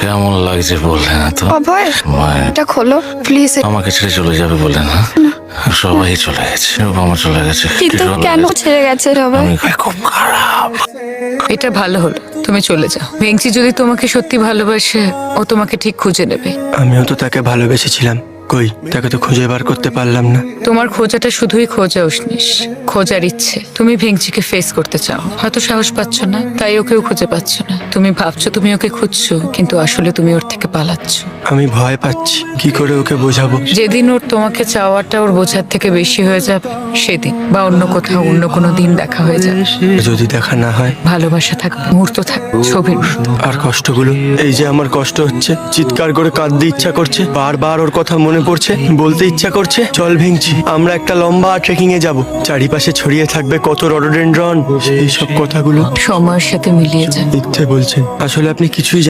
কেমন লাগছে বললে না তো? অভয় এটা খোলো প্লিজ আমাকে ছেড়ে চলে যাবে বলে না? সবাই চলে গেছে আমার চলে গেছে কিন্তু কেন ছেড়ে গেছে সবাই খুব খারাপ। এটা ভালো হলো তুমি চলে যাও। ভেংচি যদি তোমাকে সত্যি ভালোবাসে ও তোমাকে ঠিক খুঁজে নেবে। আমিও তো তাকে ভালোবেসেছিলাম। কই তাকে তো খুঁজে বার করতে পারলাম না। তোমার খোঁজাটা শুধুই খোঁজা উষ্ণিস খোঁজার ইচ্ছে। তুমি ভেংচিকে ফেস করতে চাও। হয়তো সাহস পাচ্ছ না তাই ওকেও খুঁজে পাচ্ছ না। তুমি ভাবছ তুমি ওকে খুঁজছো কিন্তু আসলে তুমি ওর থেকে পালাচ্ছ। আমি ভয় পাচ্ছি কি করে ওকে বোঝাবো? যেদিন ওর তোমাকে চাওয়াটা ওর বোঝার থেকে বেশি হয়ে যাবে সেদিন বা অন্য কোথাও অন্য কোনো দিন দেখা হয়ে যাবে। যদি দেখা না হয়? ভালোবাসা থাকবে মুহূর্ত থাকবে ছবির আর কষ্টগুলো? এই যে আমার কষ্ট হচ্ছে চিৎকার করে কাঁদতে ইচ্ছা করছে বারবার ওর কথা মনে পড়ছে? বলতে ইচ্ছা করছে? চল ভেঙছি। আমরা একটা লম্বা ট্রেকিং এ যাব। চারিপাশে ছড়িয়ে থাকবে কত রডোডেন্ড্রন এই সব কথাগুলো। সময়ের সাথে মিলিয়ে যায় মিথ্যে বলছেন। আসলে আপনি কিছুই